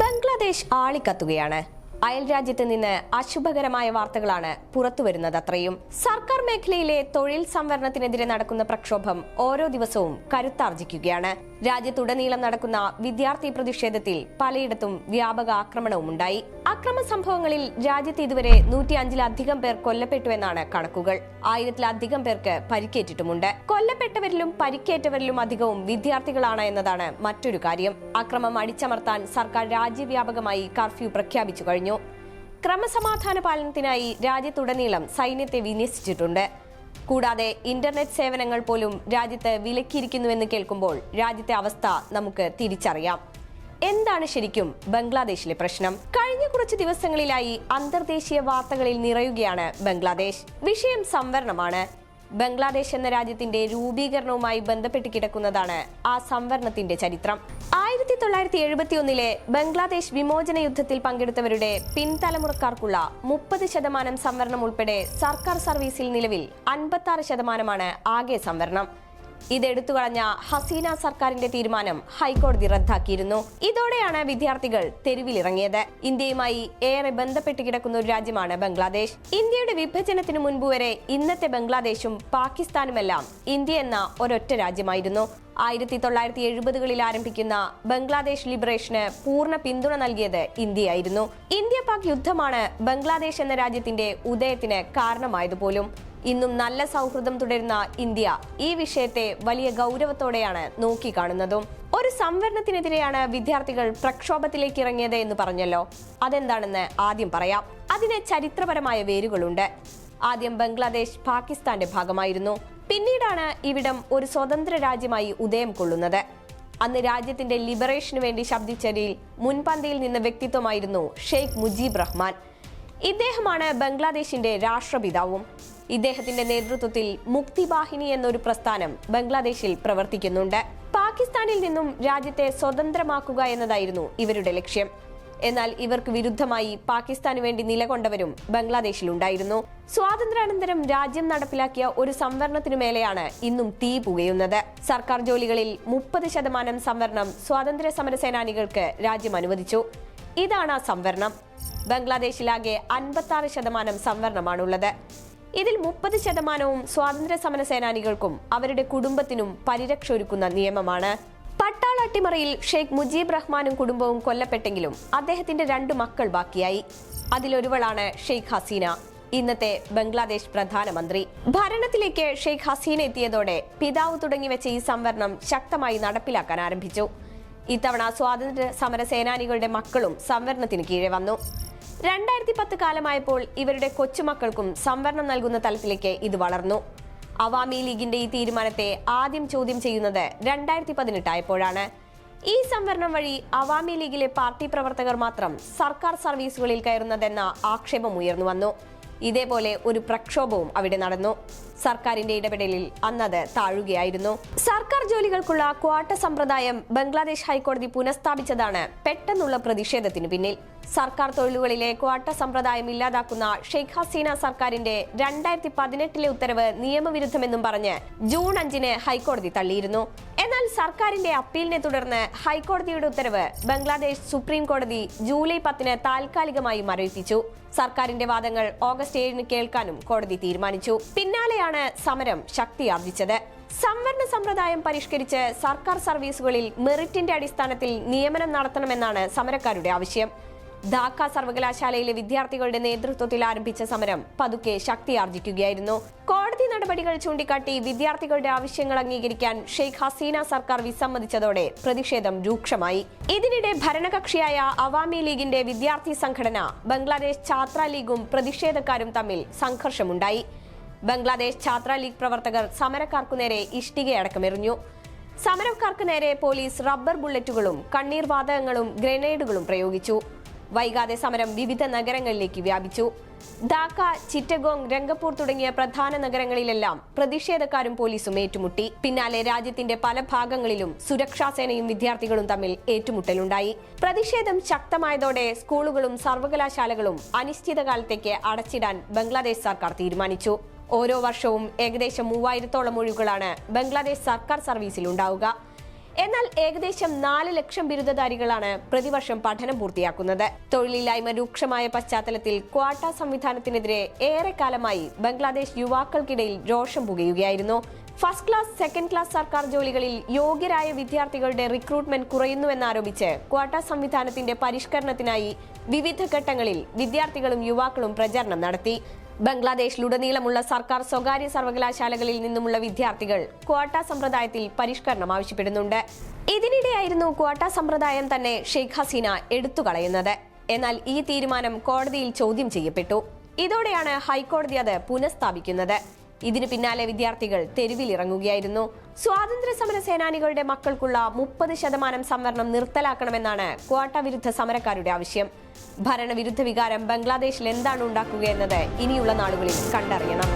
ബംഗ്ലാദേശ് ആളിക്കത്തുകയാണ്. അയൽ രാജ്യത്ത് നിന്ന് അശുഭകരമായ വാർത്തകളാണ് പുറത്തുവരുന്നത് അത്രയും. സർക്കാർ മേഖലയിലെ തൊഴിൽ സംവരണത്തിനെതിരെ നടക്കുന്ന പ്രക്ഷോഭം ഓരോ ദിവസവും കരുത്താർജിക്കുകയാണ്. രാജ്യത്തുടനീളം നടക്കുന്ന വിദ്യാർത്ഥി പ്രതിഷേധത്തിൽ പലയിടത്തും വ്യാപക ആക്രമണവും ഉണ്ടായി അക്രമ സംഭവങ്ങളിൽ രാജ്യത്ത് ഇതുവരെ നൂറ്റി അഞ്ചിലധികം പേർ കൊല്ലപ്പെട്ടുവെന്നാണ് കണക്കുകൾ. ആയിരത്തിലധികം പേർക്ക് പരിക്കേറ്റിട്ടുമുണ്ട്. കൊല്ലപ്പെട്ടവരിലും പരിക്കേറ്റവരിലും അധികവും വിദ്യാർത്ഥികളാണ് എന്നതാണ് മറ്റൊരു കാര്യം. അക്രമം അടിച്ചമർത്താൻ സർക്കാർ രാജ്യവ്യാപകമായി കർഫ്യൂ പ്രഖ്യാപിച്ചു കഴിഞ്ഞു. ക്രമസമാധാന പാലനത്തിനായി രാജ്യത്തുടനീളം സൈന്യത്തെ വിന്യസിച്ചിട്ടുണ്ട്. കൂടാതെ ഇന്റർനെറ്റ് സേവനങ്ങൾ പോലും രാജ്യത്ത് വിലക്കിയിരിക്കുന്നുവെന്ന് കേൾക്കുമ്പോൾ രാജ്യത്തെ അവസ്ഥ നമുക്ക് തിരിച്ചറിയാം. എന്താണ് ശരിക്കും ബംഗ്ലാദേശിലെ പ്രശ്നം? കുറച്ച് ദിവസങ്ങളിലായി അന്തർദേശീയ വാർത്തകളിൽ നിറയുകയാണ് ബംഗ്ലാദേശ്. വിഷയം സംവരണമാണ്. ബംഗ്ലാദേശ് എന്ന രാജ്യത്തിന്റെ രൂപീകരണവുമായി ബന്ധപ്പെട്ട് കിടക്കുന്നതാണ് ആ സംവരണത്തിന്റെ ചരിത്രം. ആയിരത്തി തൊള്ളായിരത്തി എഴുപത്തി ഒന്നിലെ ബംഗ്ലാദേശ് വിമോചന യുദ്ധത്തിൽ പങ്കെടുത്തവരുടെ പിൻതലമുറക്കാർക്കുള്ള മുപ്പത് ശതമാനം സംവരണം ഉൾപ്പെടെ സർക്കാർ സർവീസിൽ നിലവിൽ അൻപത്തി ശതമാനമാണ് ആകെ സംവരണം. ഇതെടുത്തു കളഞ്ഞ ഹസീന സർക്കാരിന്റെ തീരുമാനം ഹൈക്കോടതി റദ്ദാക്കിയിരുന്നു. ഇതോടെയാണ് വിദ്യാർത്ഥികൾ തെരുവിലിറങ്ങിയത്. ഇന്ത്യയുമായി ഏറെ ബന്ധപ്പെട്ട് കിടക്കുന്ന ഒരു രാജ്യമാണ് ബംഗ്ലാദേശ്. ഇന്ത്യയുടെ വിഭജനത്തിന് മുൻപ് വരെ ഇന്നത്തെ ബംഗ്ലാദേശും പാകിസ്ഥാനുമെല്ലാം ഇന്ത്യ എന്ന ഒരൊറ്റ രാജ്യമായിരുന്നു. ആയിരത്തി തൊള്ളായിരത്തി എഴുപതുകളിൽ ആരംഭിക്കുന്ന ബംഗ്ലാദേശ് ലിബറേഷന് പൂർണ പിന്തുണ നൽകിയത് ഇന്ത്യയായിരുന്നു. ഇന്ത്യ പാക് യുദ്ധമാണ് ബംഗ്ലാദേശ് എന്ന രാജ്യത്തിന്റെ ഉദയത്തിന് കാരണമായത് പോലും ഇന്നും നല്ല സൗഹൃദം തുടരുന്ന ഇന്ത്യ ഈ വിഷയത്തെ വലിയ ഗൗരവത്തോടെയാണ് നോക്കിക്കാണുന്നതും. ഒരു സംവരണത്തിനെതിരെയാണ് വിദ്യാർത്ഥികൾ പ്രക്ഷോഭത്തിലേക്ക് ഇറങ്ങിയത് എന്ന് പറഞ്ഞല്ലോ. അതെന്താണെന്ന് ആദ്യം പറയാം. അതിന് ചരിത്രപരമായ വേരുകളുണ്ട്. ആദ്യം ബംഗ്ലാദേശ് പാകിസ്ഥാന്റെ ഭാഗമായിരുന്നു. പിന്നീടാണ് ഇവിടം ഒരു സ്വതന്ത്ര രാജ്യമായി ഉദയം കൊള്ളുന്നത്. അന്ന് രാജ്യത്തിന്റെ ലിബറേഷനു വേണ്ടി ശബ്ദിച്ചതിൽ മുൻപന്തിയിൽ നിന്ന വ്യക്തിത്വമായിരുന്നു ഷെയ്ഖ് മുജീബ് റഹ്മാൻ. ഇദ്ദേഹമാണ് ബംഗ്ലാദേശിന്റെ രാഷ്ട്രപിതാവും. ഇദ്ദേഹത്തിന്റെ നേതൃത്വത്തിൽ മുക്തിവാഹിനി എന്നൊരു പ്രസ്ഥാനം ബംഗ്ലാദേശിൽ പ്രവർത്തിക്കുന്നുണ്ട്. പാകിസ്ഥാനിൽ നിന്നും രാജ്യത്തെ സ്വതന്ത്രമാക്കുക എന്നതായിരുന്നു ഇവരുടെ ലക്ഷ്യം. എന്നാൽ ഇവർക്ക് വിരുദ്ധമായി പാകിസ്ഥാന് വേണ്ടി നിലകൊണ്ടവരും ബംഗ്ലാദേശിലുണ്ടായിരുന്നു. സ്വാതന്ത്ര്യാനന്തരം രാജ്യം നടപ്പിലാക്കിയ ഒരു സംവരണത്തിനു മേലെയാണ് ഇന്നും തീ പുകയുന്നത്. സർക്കാർ ജോലികളിൽ മുപ്പത് ശതമാനം സംവരണം സ്വാതന്ത്ര്യ സമര സേനാനികൾക്ക് രാജ്യം അനുവദിച്ചു. ഇതാണ് ആ സംവരണം. ബംഗ്ലാദേശിലാകെ അൻപത്തി ആറ് ശതമാനം സംവരണമാണുള്ളത്. ഇതിൽ മുപ്പത് ശതമാനവും സ്വാതന്ത്ര്യ സമര സേനാനികൾക്കും അവരുടെ കുടുംബത്തിനും പരിരക്ഷ ഒരുക്കുന്ന നിയമമാണ്. പട്ടാള അട്ടിമറിയിൽ ഷെയ്ഖ് മുജീബ് റഹ്മാനും കുടുംബവും കൊല്ലപ്പെട്ടെങ്കിലും അദ്ദേഹത്തിന്റെ രണ്ടു മക്കൾ ബാക്കിയായി. അതിലൊരുവളാണ് ഷെയ്ഖ് ഹസീന. ഇന്നത്തെ ബംഗ്ലാദേശ് പ്രധാനമന്ത്രി. ഭരണത്തിലേക്ക് ഷെയ്ഖ് ഹസീന എത്തിയതോടെ പിതാവ് തുടങ്ങിവെച്ച ഈ സംവരണം ശക്തമായി നടപ്പിലാക്കാൻ ആരംഭിച്ചു. ഇത്തവണ സ്വാതന്ത്ര്യ സമര സേനാനികളുടെ മക്കളും സംവരണത്തിന് കീഴെ വന്നു. രണ്ടായിരത്തി പത്ത് കാലമായപ്പോൾ ഇവരുടെ കൊച്ചുമക്കൾക്കും സംവരണം നൽകുന്ന തലത്തിലേക്ക് ഇത് വളർന്നു. അവാമി ലീഗിന്റെ ഈ തീരുമാനത്തെ ആദ്യം ചോദ്യം ചെയ്യുന്നത് രണ്ടായിരത്തി പതിനെട്ടായപ്പോഴാണ് ഈ സംവരണം വഴി അവാമി ലീഗിലെ പാർട്ടി പ്രവർത്തകർ മാത്രം സർക്കാർ സർവീസുകളിൽ കയറുന്നതെന്ന ആക്ഷേപം ഉയർന്നു വന്നു. ഇതേപോലെ ഒരു പ്രക്ഷോഭവും അവിടെ നടന്നു. സർക്കാരിന്റെ ഇടപെടലിൽ അന്നത് താഴുകയായിരുന്നു. സർക്കാർ ജോലികൾക്കുള്ള ക്വാട്ട സമ്പ്രദായം ബംഗ്ലാദേശ് ഹൈക്കോടതി പുനഃസ്ഥാപിച്ചതാണ് പെട്ടെന്നുള്ള പ്രതിഷേധത്തിന് പിന്നിൽ. സർക്കാർ തൊഴിലുകളിലെ ക്വാട്ട സമ്പ്രദായം ഇല്ലാതാക്കുന്ന ഷെയ്ഖ് ഹസീന സർക്കാരിന്റെ രണ്ടായിരത്തി പതിനെട്ടിലെ ഉത്തരവ് നിയമവിരുദ്ധമെന്നും പറഞ്ഞ് ജൂൺ അഞ്ചിന് ഹൈക്കോടതി തള്ളിയിരുന്നു. എന്നാൽ സർക്കാരിന്റെ അപ്പീലിനെ തുടർന്ന് ഹൈക്കോടതിയുടെ ഉത്തരവ് ബംഗ്ലാദേശ് സുപ്രീം കോടതി ജൂലൈ പത്തിന് താൽക്കാലികമായി മരവിപ്പിച്ചു. സർക്കാരിന്റെ വാദങ്ങൾ ഓഗസ്റ്റ് ഏഴിന് കേൾക്കാനും കോടതി തീരുമാനിച്ചു. പിന്നാലെയാണ് സമരം ശക്തിയാർജിച്ചത്. സംവരണ സമ്പ്രദായം പരിഷ്കരിച്ച് സർക്കാർ സർവീസുകളിൽ മെറിറ്റിന്റെ അടിസ്ഥാനത്തിൽ നിയമനം നടത്തണമെന്നാണ് സമരക്കാരുടെ ആവശ്യം. ധാക്ക സർവകലാശാലയിലെ വിദ്യാർത്ഥികളുടെ നേതൃത്വത്തിൽ ആരംഭിച്ച സമരം പതുക്കെ ശക്തിയാർജിക്കുകയായിരുന്നു. കോടതി നടപടികൾ ചൂണ്ടിക്കാട്ടി വിദ്യാർത്ഥികളുടെ ആവശ്യങ്ങൾ അംഗീകരിക്കാൻ ഷെയ്ഖ് ഹസീന സർക്കാർ വിസമ്മതിച്ചതോടെ പ്രതിഷേധം രൂക്ഷമായി. ഇതിനിടെ ഭരണകക്ഷിയായ അവാമി ലീഗിന്റെ വിദ്യാർത്ഥി സംഘടന ബംഗ്ലാദേശ് ഛാത്ര ലീഗും പ്രതിഷേധക്കാരും തമ്മിൽ സംഘർഷമുണ്ടായി. ബംഗ്ലാദേശ് ഛാത്ര ലീഗ് പ്രവർത്തകർ സമരക്കാർക്കു നേരെ ഇഷ്ടികയടക്കമെറിഞ്ഞു സമരക്കാർക്ക് നേരെ പോലീസ് റബ്ബർ ബുള്ളറ്റുകളും കണ്ണീർ വാതകങ്ങളും ഗ്രനേഡുകളും പ്രയോഗിച്ചു. വൈകാതെ സമരം വിവിധ നഗരങ്ങളിലേക്ക് വ്യാപിച്ചു. ധാക്ക ചിറ്റഗോങ് രംഗപ്പൂർ തുടങ്ങിയ പ്രധാന നഗരങ്ങളിലെല്ലാം പ്രതിഷേധക്കാരും പോലീസും ഏറ്റുമുട്ടി. പിന്നാലെ രാജ്യത്തിന്റെ പല ഭാഗങ്ങളിലും സുരക്ഷാസേനയും വിദ്യാർത്ഥികളും തമ്മിൽ ഏറ്റുമുട്ടലുണ്ടായി. പ്രതിഷേധം ശക്തമായതോടെ സ്കൂളുകളും സർവകലാശാലകളും അനിശ്ചിതകാലത്തേക്ക് അടച്ചിടാൻ ബംഗ്ലാദേശ് സർക്കാർ തീരുമാനിച്ചു. ഓരോ വർഷവും ഏകദേശം മൂവായിരത്തോളം ഒഴിവുകളാണ് ബംഗ്ലാദേശ് സർക്കാർ സർവീസിൽ ഉണ്ടാവുക എന്നാൽ ഏകദേശം നാല് ലക്ഷം ബിരുദധാരികളാണ് പ്രതിവർഷം പഠനം പൂർത്തിയാക്കുന്നത്. തൊഴിലില്ലായ്മ രൂക്ഷമായ പശ്ചാത്തലത്തിൽ ക്വാട്ട സംവിധാനത്തിനെതിരെ ഏറെക്കാലമായി ബംഗ്ലാദേശ് യുവാക്കൾക്കിടയിൽ രോഷം പുകയുകയായിരുന്നു. ഫസ്റ്റ് ക്ലാസ് സെക്കൻഡ് ക്ലാസ് സർക്കാർ ജോലികളിൽ യോഗ്യരായ വിദ്യാർത്ഥികളുടെ റിക്രൂട്ട്മെന്റ് കുറയുന്നുവെന്നാരോപിച്ച് ക്വാട്ട സംവിധാനത്തിന്റെ പരിഷ്കരണത്തിനായി വിവിധ ഘട്ടങ്ങളിൽ വിദ്യാർത്ഥികളും യുവാക്കളും പ്രചാരണം നടത്തി. ബംഗ്ലാദേശിലുടനീളമുള്ള സർക്കാർ സ്വകാര്യ സർവകലാശാലകളിൽ നിന്നുമുള്ള വിദ്യാർത്ഥികൾ ക്വാട്ട സമ്പ്രദായത്തിൽ പരിഷ്കരണം ആവശ്യപ്പെടുന്നുണ്ട്. ഇതിനിടെയായിരുന്നു ക്വാട്ട സമ്പ്രദായം തന്നെ ഷെയ്ഖ് ഹസീന എടുത്തുകളയുന്നത്. എന്നാൽ ഈ തീരുമാനം കോടതിയിൽ ചോദ്യം ചെയ്യപ്പെട്ടു. ഇതോടെയാണ് ഹൈക്കോടതി അത് പുനഃസ്ഥാപിക്കുന്നത്. ഇതിനു പിന്നാലെ വിദ്യാർത്ഥികൾ തെരുവിലിറങ്ങുകയായിരുന്നു സ്വാതന്ത്ര്യ സമര സേനാനികളുടെ മക്കൾക്കുള്ള മുപ്പത് ശതമാനം സംവരണം നിർത്തലാക്കണമെന്നാണ് ക്വാട്ട വിരുദ്ധ സമരക്കാരുടെ ആവശ്യം. ഭരണവിരുദ്ധ വികാരം ബംഗ്ലാദേശിൽ എന്താണ് ഉണ്ടാക്കുക എന്നത് ഇനിയുള്ള നാളുകളിൽ കണ്ടറിയണം.